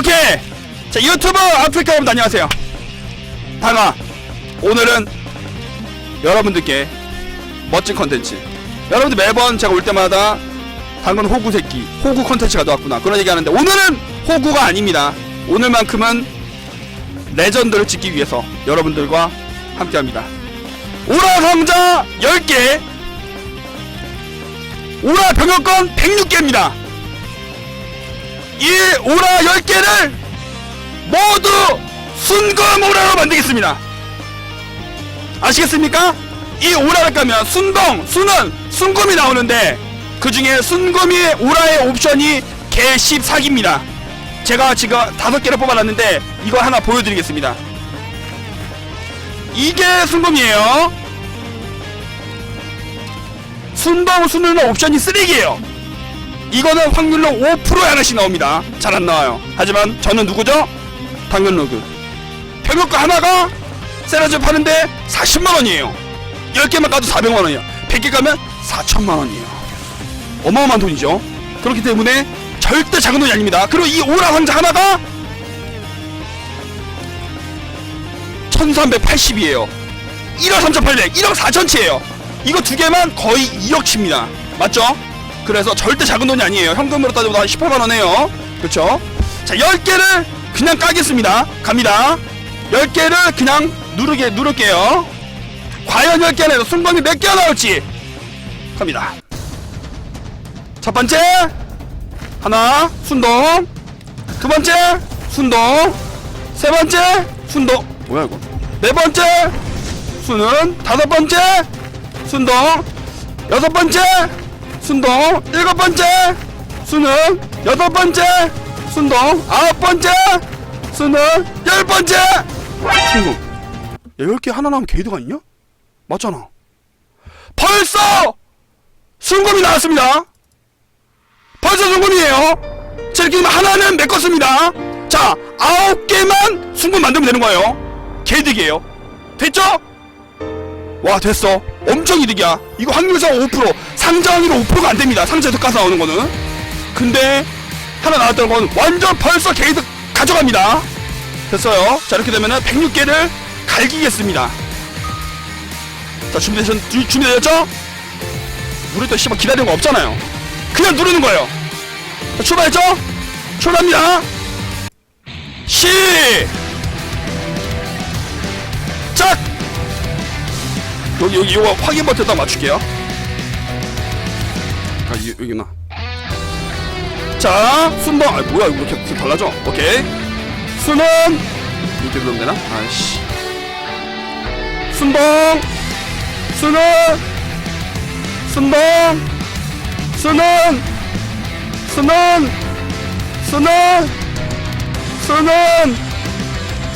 오케이. 자 유튜브 아프리카 여러분 안녕하세요. 다가 오늘은 여러분들께 멋진 컨텐츠. 여러분들 매번 제가 올 때마다 당근 호구 새끼 호구 컨텐츠가 나왔구나. 그런 얘기 하는데 오늘은 호구가 아닙니다. 오늘만큼은 레전드를 찍기 위해서 여러분들과 함께합니다. 오라 상자 10개. 오라 병역권 106개입니다 이 오라 10개를 모두 순금 오라로 만들겠습니다. 아시겠습니까? 이 오라를 까면 순동, 순은, 순금이 나오는데 그 중에 순금이 오라의 옵션이 개 14기입니다. 제가 지금 다섯 개를 뽑아놨는데 이거 하나 보여드리겠습니다. 이게 순금이에요. 순동, 순은 옵션이 3개예요 이거는 확률로 5%에 하나씩 나옵니다. 잘 안 나와요. 하지만 저는 누구죠? 당근 로그. 병역가 하나가 세라즈 파는데 40만 원이에요. 10개만 까도 400만 원이에요. 100개 가면 4천만 원이에요. 어마어마한 돈이죠. 그렇기 때문에 절대 작은 돈이 아닙니다. 그리고 이 오라 상자 하나가 1380이에요. 1억 3800, 1억 4천치예요. 이거 두 개만 거의 2억치입니다. 맞죠? 그래서 절대 작은 돈이 아니에요. 현금으로 따지면 한 18만 원 해요. 그렇죠? 자, 10개를 그냥 까겠습니다. 갑니다. 10개를 그냥 누르게 누를게요. 과연 10개 안에서 순범이 몇 개가 나올지 갑니다. 첫 번째 하나 순동 두 번째 순동 세 번째 순동 뭐야 이거 네 번째 순은 다섯 번째 순동 여섯 번째 순동 일곱 번째. 수능 여덟 번째. 순동 아홉 번째. 수능 열 번째. 야 열개 하나 나오면 개이드가 있냐? 맞잖아. 벌써 순금이 나왔습니다. 벌써 순금이에요. 되면 하나는 메꿨습니다. 자 아홉 개만 순금 만들면 되는 거예요. 개이득이에요. 됐죠? 와 됐어. 엄청 이득이야. 이거 확률상 5% 상자 확률 5%가 안됩니다. 상자에서 까서 나오는 거는. 근데 하나 나왔던 건 완전 벌써 게이드 가져갑니다. 됐어요. 자 이렇게 되면은 106개를 갈기겠습니다. 자 준비되셨, 주- 준비되셨죠? 우리 또 씨발 기다리는 거 없잖아요. 그냥 누르는 거예요. 자 출발했죠? 출발합니다. 시! 여기 여기 이거 확인 버튼 딱 맞출게요. 아 이, 여기나. 자 순방 아 뭐야 이거 이렇게 달라져? 오케이. 순은 이렇게 누르면 되나? 아이씨. 순방 순은 순방 순은 순은 순은 순은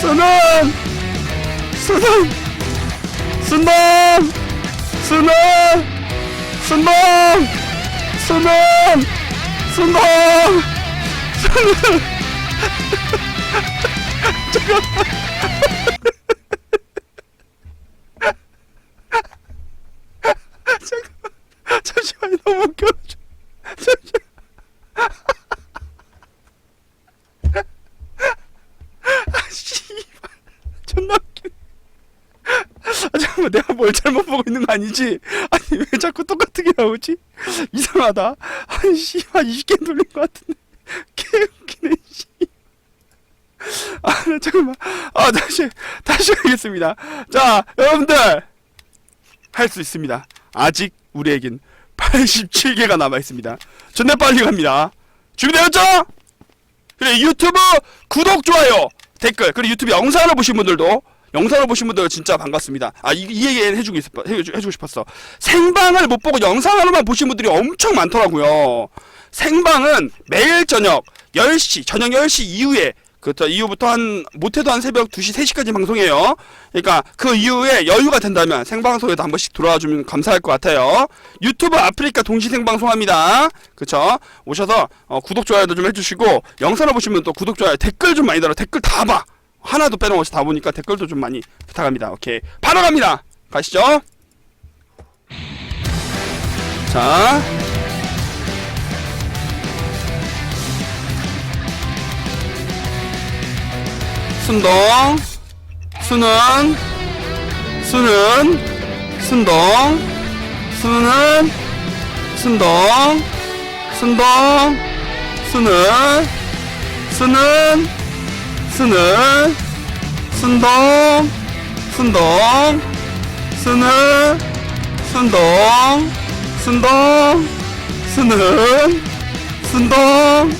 순은 순은 순동 순동 순동 순동 순동 순동 잠깐만 잠시만요 너무 웃겨 잠시만 아 씨발 존나 웃겨 아, 잠깐만 내가 뭘 잘못 보고 있는 거 아니지? 아니 왜 자꾸 똑같은 게 나오지? 이상하다 아니 씨한 20개 돌린 거 같은데 개웃기네 씨. 아 잠깐만 아 다시 다시 하겠습니다 자 여러분들 할 수 있습니다 아직 우리에겐 87개가 남아 있습니다 존나 빨리 갑니다 준비되었죠? 그래 유튜브 구독 좋아요 댓글 그리고 유튜브 영상을 보신 분들도 영상을 보신 분들 진짜 반갑습니다. 아, 이, 이 얘기 해주고, 있, 해주, 해주고 싶었어. 생방을 못 보고 영상으로만 보신 분들이 엄청 많더라고요. 생방은 매일 저녁 10시, 저녁 10시 이후에, 그저 이후부터 한, 못해도 한 새벽 2시, 3시까지 방송해요. 그러니까 그 이후에 여유가 된다면 생방송에도 한 번씩 들어와 주면 감사할 것 같아요. 유튜브 아프리카 동시 생방송합니다. 그쵸? 오셔서, 어, 구독, 좋아요도 좀 해주시고, 영상을 보시면 또 구독, 좋아요, 댓글 좀 많이 달아. 댓글 다 봐. 하나도 빼놓지 다 보니까 댓글도 좀 많이 부탁합니다. 오케이. 바로 갑니다. 가시죠. 자. 순동 수는 수는 순동 수는 순동 순동 수는 수는 수는 순동 순동 수는 순동 순동 수는 순동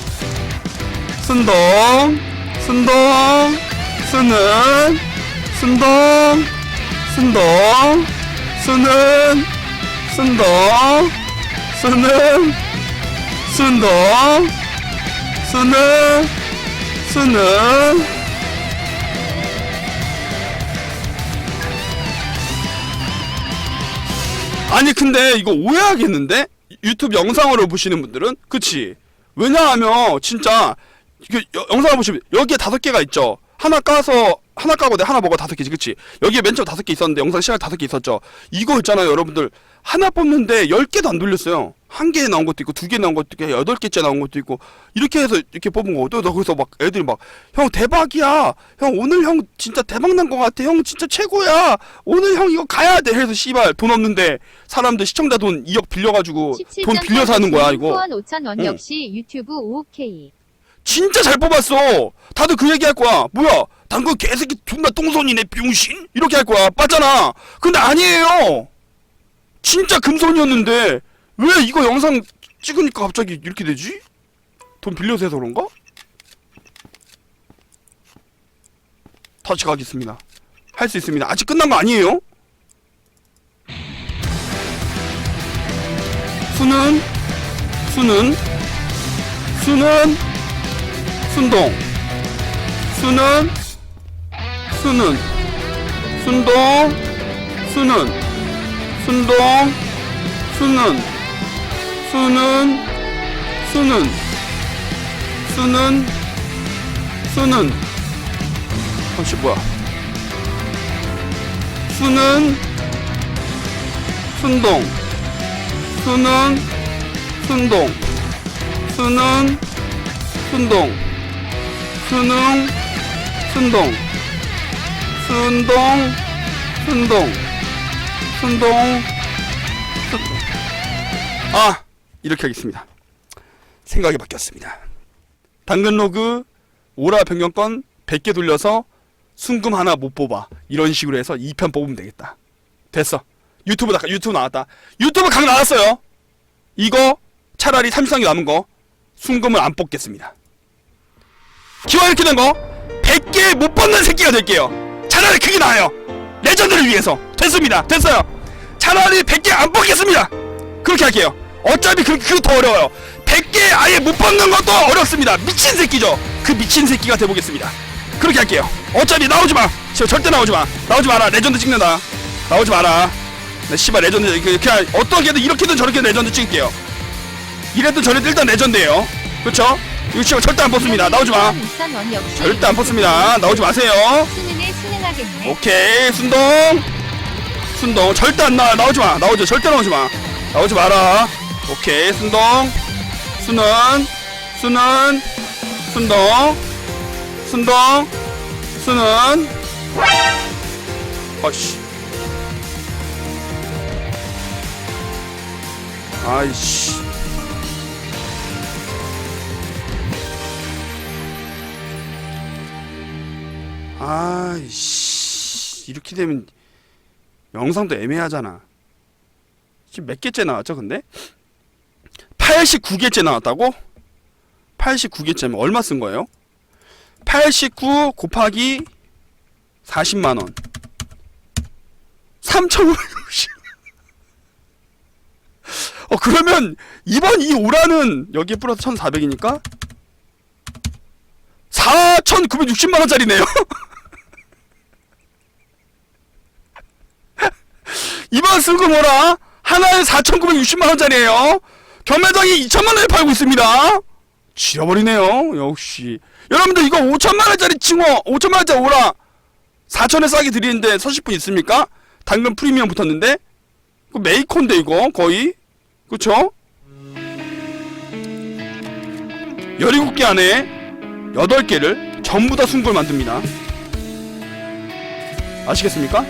순동 순동 수는 순동 순동 수는 순동 수는 순동 수는 수는. 아니 근데 이거 오해하겠는데? 유튜브 영상으로 보시는 분들은? 그치? 왜냐하면 진짜 여- 영상을 보시면 여기에 다섯 개가 있죠. 하나 까서 하나 까고 내 하나 먹어 다섯 개지 그치? 여기에 맨 처음 다섯 개 있었는데 영상 시간 다섯 개 있었죠. 이거 있잖아요 여러분들. 하나 뽑는데 열 개도 안 돌렸어요. 한 개 나온 것도 있고 두 개 나온 것도 있고 여덟 개째 나온 것도 있고 이렇게 해서 이렇게 뽑은 거거든. 너 그래서 막 애들이 막 형 대박이야. 형 오늘 형 진짜 대박 난 거 같아. 형 진짜 최고야. 오늘 형 이거 가야 돼. 해서 씨발 돈 없는데 사람들 시청자 돈 2억 빌려가지고 돈 빌려서 하는 거야 이거. 후원 5,000원 응. 역시 유튜브 5K. 진짜 잘 뽑았어. 다들 그 얘기 할 거야. 뭐야? 당근 개새끼 존나 똥손이네 병신? 이렇게 할 거야. 빠잖아. 근데 아니에요. 진짜 금손이었는데 왜 이거 영상 찍으니까 갑자기 이렇게 되지? 돈 빌려서 해서 그런가? 다시 가겠습니다. 할 수 있습니다. 아직 끝난 거 아니에요? 수는 수는 수는 순동. 수는 수는. 순동 수는. 순동 수는. 수는 수는. 수는 수는. 아씨 뭐야? 수는 순동. 수는 순동. 수는 순동 수능 순동. 순동 순동. 순동 순동. 아 이렇게 하겠습니다. 생각이 바뀌었습니다. 당근 로그 오라 변경권 100개 돌려서 순금 하나 못 뽑아. 이런 식으로 해서 2편 뽑으면 되겠다. 됐어. 유튜브 나 유튜브 나왔다. 유튜브 강 나왔어요. 이거 차라리 30상이 남은 거 순금을 안 뽑겠습니다 기왕 이렇게 된거 100개 못 뽑는 새끼가 될게요. 차라리 그게 나아요. 레전드를 위해서. 됐습니다. 됐어요. 차라리 100개 안 뽑겠습니다. 그렇게 할게요. 어차피 그, 그거 더 어려워요. 100개 아예 못 뽑는 것도 어렵습니다. 미친 새끼죠. 그 미친 새끼가 돼보겠습니다. 그렇게 할게요. 어차피 나오지마. 절대 나오지마. 나오지 마라. 레전드 찍는다. 나오지 마라. 나 씨발 레전드 그- 그냥 어떻게든 이렇게든 저렇게든 레전드 찍을게요. 이래든 저래든 일단 레전드예요. 그쵸? 씨발 절대 안 뽑습니다. 나오지마. 2,000원 역시 절대 안 뽑습니다. 나오지 마세요. 오케이 순동. 순동 절대 안 나와. 나오지 마. 나오지 절대 나오지 마. 나오지 마라. 오케이 순동. 수는 수는 순동. 순동 수는 아씨. 아이씨 아이씨 이렇게 되면 영상도 애매하잖아 지금 몇 개째 나왔죠 근데? 89개째 나왔다고? 89개째면 얼마 쓴 거예요? 89 곱하기 40만원 3,560 어 그러면 이번 이 오라는 여기에 플러스 1,400이니까 4,960만원짜리네요 이번 승금 뭐라? 하나에 4,960만원짜리에요. 경매장이 2천만원에 팔고 있습니다. 지려버리네요. 역시. 여러분들 이거 5천만원짜리 칭호, 5천만원짜리 오라 4천에 싸게 드리는데 서실 분 있습니까? 당근 프리미엄 붙었는데? 그 메이커인데 이거 거의? 그쵸? 17개 안에 8개를 전부 다 순걸 만듭니다. 아시겠습니까?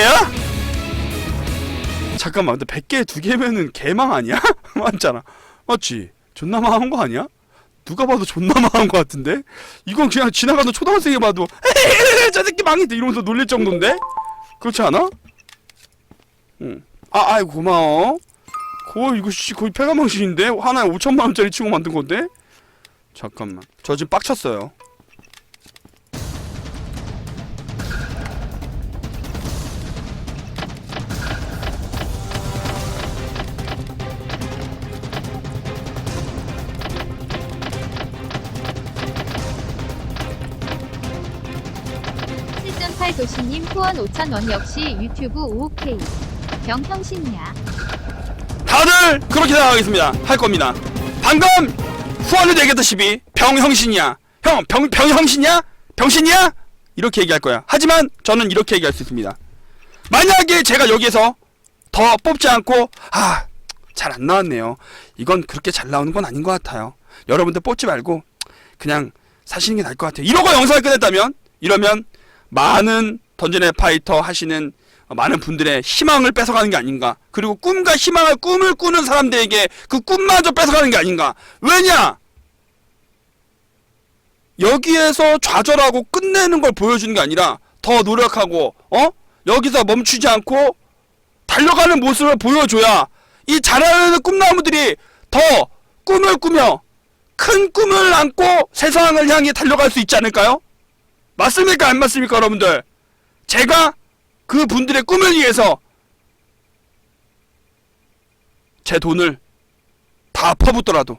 100개에 두 개야? 잠깐만 근데 100개에 두 개면은 개망 아니야? 맞잖아 맞지? 존나 망한 거 아니야? 누가 봐도 존나 망한 거 같은데? 이건 그냥 지나가는 초등학생이 봐도 에헤헤헤 저 새끼 망했대 이러면서 놀릴 정도인데? 그렇지 않아? 응. 아 아이 고마워 거의 이거 씨 거의 폐가망신인데? 하나에 5천만 원짜리 치고 만든 건데? 잠깐만 저 지금 빡쳤어요 칠점팔 도시님 후원 5,000원 역시 유튜브 5K. 병형신이야. 다들 그렇게 생각하겠습니다. 할 겁니다. 방금 후원을 얘기했다시피 병형신이야. 형, 병, 병형신이야? 병신이야? 이렇게 얘기할 거야. 하지만 저는 이렇게 얘기할 수 있습니다. 만약에 제가 여기에서 더 뽑지 않고 아, 잘 안 나왔네요. 이건 그렇게 잘 나오는 건 아닌 것 같아요. 여러분들 뽑지 말고 그냥 사시는 게 나을 것 같아요. 이러고 영상을 끝냈다면 이러면 많은 던전의 파이터 하시는 많은 분들의 희망을 뺏어가는 게 아닌가. 그리고 꿈과 희망을 꿈을 꾸는 사람들에게 그 꿈마저 뺏어가는 게 아닌가. 왜냐? 여기에서 좌절하고 끝내는 걸 보여주는 게 아니라 더 노력하고 어? 여기서 멈추지 않고 달려가는 모습을 보여줘야 이 자라는 꿈나무들이 더 꿈을 꾸며 큰 꿈을 안고 세상을 향해 달려갈 수 있지 않을까요? 맞습니까? 안 맞습니까, 여러분들? 제가 그 분들의 꿈을 위해서 제 돈을 다 퍼붓더라도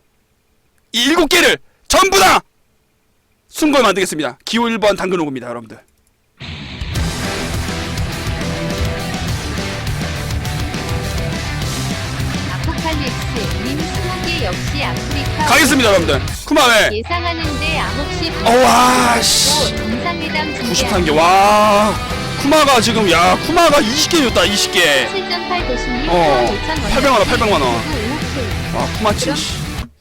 이 일곱 개를 전부 다 순걸 만들겠습니다. 기호 1번 당근오입니다, 여러분들. 아포칼립스 님 20개 역시 아프리카. 가겠습니다, 여러분들. 쿠마웨 예상하는데 암흑시 어와, 씨. 정상회담 93개. 와. 쿠마가 지금 야, 쿠마가 20개 줬다. 20개. 7.8 도시님 어, 후원 5,000원 800만 원, 800만 원. 원. 와, 쿠마치. 씨.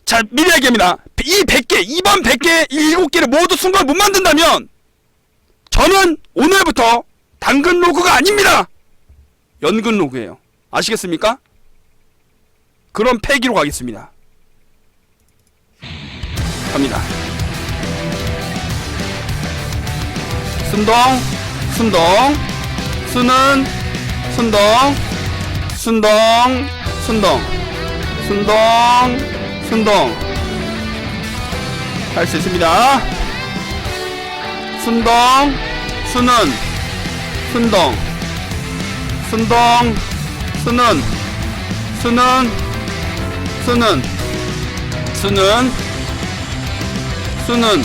자, 미리 얘기합니다. 이 100개, 이번 100개, 이 7개를 모두 순간 못 만든다면 저는 오늘부터 당근 로그가 아닙니다. 연근 로그예요. 아시겠습니까? 그런 폐기로 가겠습니다. 갑니다. 순동, 순동, 순은, 순동, 순동, 순동, 순동, 순동. 할 수 있습니다. 순동, 순은, 순동, 순동, 순은, 순은, 순은, 순은, 순은, 순은,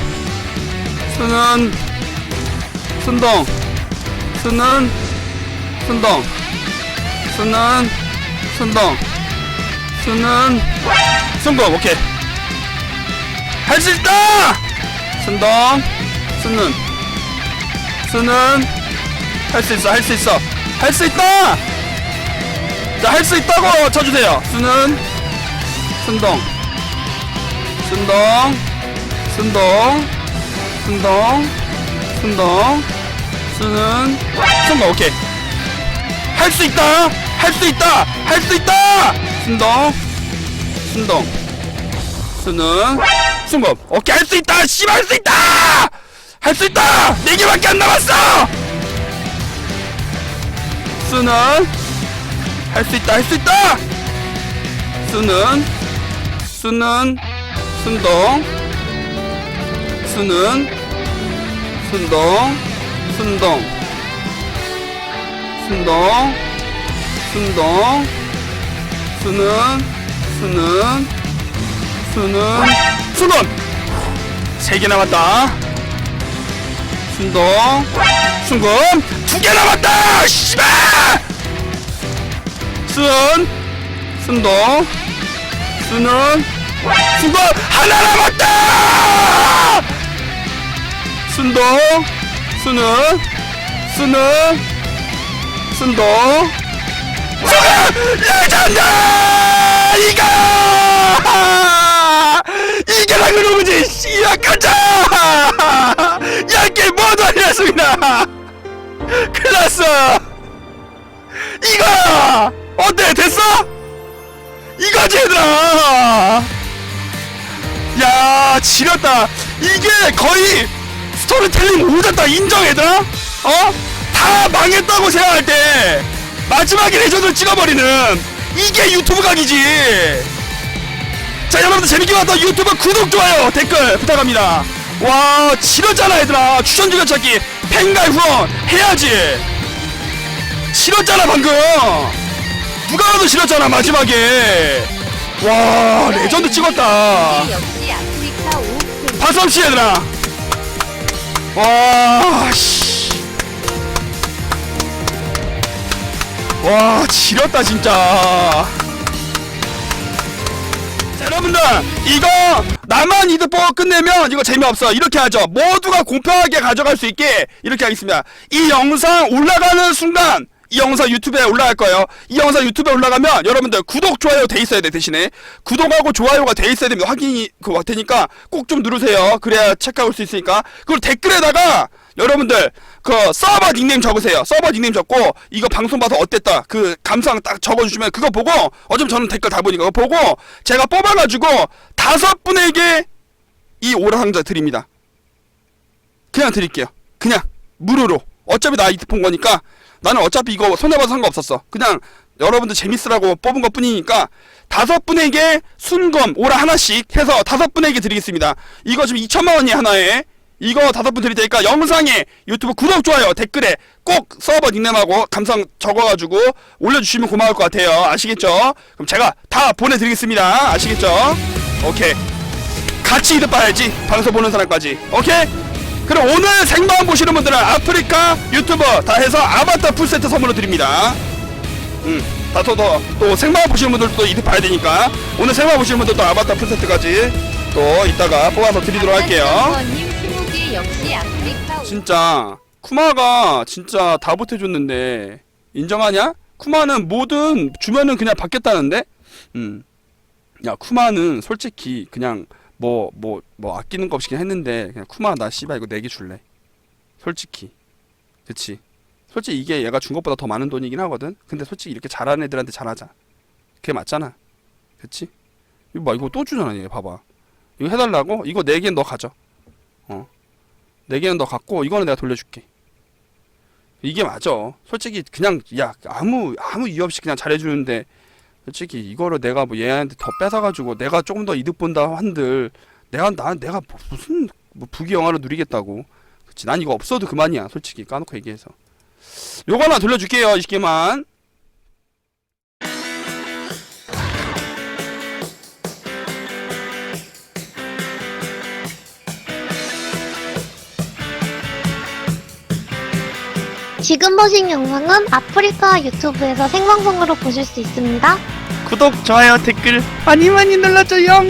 순동, 순은, 순동, 순은, 순동, 순은, 순동, 오케이. 할 수 있다! 순동, 순은, 순은, 할수 있어, 할 수 있어, 할 수 있다! 자, 할 수 있다고 쳐주세요. 순은, 순동, 순동, 순동, 순동, 순동, 순은, 순동, 오케이. 할 수 있다! 할 수 있다! 할 수 있다! 순동, 순동, 순은, 순금. 오케이, 할 수 있다! 씨발, 할 수 있다! 할 수 있다! 네 개밖에 안 남았어! 순은, 할수 있다, 할 수 있다! 순은, 순은, 순동, 순은, 순동, 순동, 순동, 순동, 순은, 순은, 순은, 순은! 세 개 남았다. 순동 순금 두 개 남았다. 씨발! 순 순동 순은 순금 하나 남았다 순동 순은 순은 순동 순금 레전드 이거! 이게 라그로브지? 씨야 가자! 야게 모두 알렸습니다. 클났어. 이거! 어때? 됐어? 이거지 얘들아 야 지렸다. 이게 거의 스토리텔링 오졌다 인정 얘들아 어? 다 망했다고 생각할 때 마지막에 레전드를 찍어버리는 이게 유튜브 각이지. 자 여러분들 재밌게 봤던 유튜브 구독 좋아요 댓글 부탁합니다. 와 지렸잖아 얘들아. 추천 주변 찾기. 팬가이 후원 해야지. 지렸잖아 방금. 누가 봐도 지렸잖아 마지막에. 와 레전드 찍었다. 5K. 박수함씨 얘들아 와 씨. 와 지렸다 진짜. 자 여러분들 이거 나만 이득 보고 끝내면 이거 재미없어. 이렇게 하죠. 모두가 공평하게 가져갈 수 있게 이렇게 하겠습니다. 이 영상 올라가는 순간 이 영상 유튜브에 올라갈 거예요. 이 영상 유튜브에 올라가면 여러분들 구독 좋아요 돼 있어야 돼 대신에. 구독하고 좋아요가 돼 있어야 됩니다. 확인이 그 되니까 꼭 좀 누르세요. 그래야 체크할 수 있으니까. 그리고 댓글에다가 여러분들 그 서버 닉네임 적으세요. 서버 닉네임 적고 이거 방송 봐서 어땠다. 그 감상 딱 적어주시면 그거 보고 어차피 저는 댓글 다 보니까 그거 보고 제가 뽑아가지고 다섯 분에게 이 오라 상자 드립니다. 그냥 드릴게요. 그냥 무료로. 어차피 나 이트 본 거니까 나는 어차피 이거 손해봐도 상관없었어. 그냥 여러분들 재밌으라고 뽑은 것 뿐이니까 다섯 분에게 순검 오라 하나씩 해서 다섯 분에게 드리겠습니다. 이거 지금 2천만 원이 하나에. 이거 다섯 분 드릴 테니까 영상에 유튜브 구독 좋아요 댓글에 꼭 서버 닉네임하고 감상 적어가지고 올려주시면 고마울 것 같아요. 아시겠죠? 그럼 제가 다 보내드리겠습니다. 아시겠죠? 오케이. 같이 이득 봐야지. 방송 보는 사람까지. 오케이 그럼 오늘 생방 보시는 분들은 아프리카 유튜버 다 해서 아바타 풀세트 선물로 드립니다 음, 다또또 또 생방 보시는 분들도 이득 봐야 되니까 오늘 생방 보시는 분들도 아바타 풀세트까지 또 이따가 뽑아서 드리도록 할게요 님 20개 역시 아프리카 5K. 진짜 쿠마가 진짜 다 보태줬는데 인정하냐? 쿠마는 뭐든 주면은 그냥 받겠다는데? 음. 야 쿠마는 솔직히 그냥 뭐 뭐 뭐 아끼는 거 없이 했는데 그냥 쿠마 나 씨발 이거 내기 줄래? 솔직히. 그치? 솔직히 이게 얘가 준 것보다 더 많은 돈이긴 하거든? 근데 솔직히 이렇게 잘하는 애들한테 잘하자. 그게 맞잖아. 그치? 이거 봐 이거 또 주잖아 얘 봐봐. 이거 해달라고? 이거 네개너 가져. 어. 네 개는 너 갖고 이거는 내가 돌려줄게. 이게 맞아. 솔직히 그냥 야 아무 아무 이유 없이 그냥 잘해주는데 솔직히 이거를 내가 뭐 얘한테 더 뺏어가지고 내가 조금 더 이득 본다 한들 내가 나 내가 뭐 무슨 뭐 부귀 영화를 누리겠다고. 그치 난 이거 없어도 그만이야. 솔직히 까놓고 얘기해서. 요거 하나 돌려줄게요. 20개만. 지금 보신 영상은 아프리카 유튜브에서 생방송으로 보실 수 있습니다. 구독, 좋아요, 댓글 많이 많이 눌러줘요.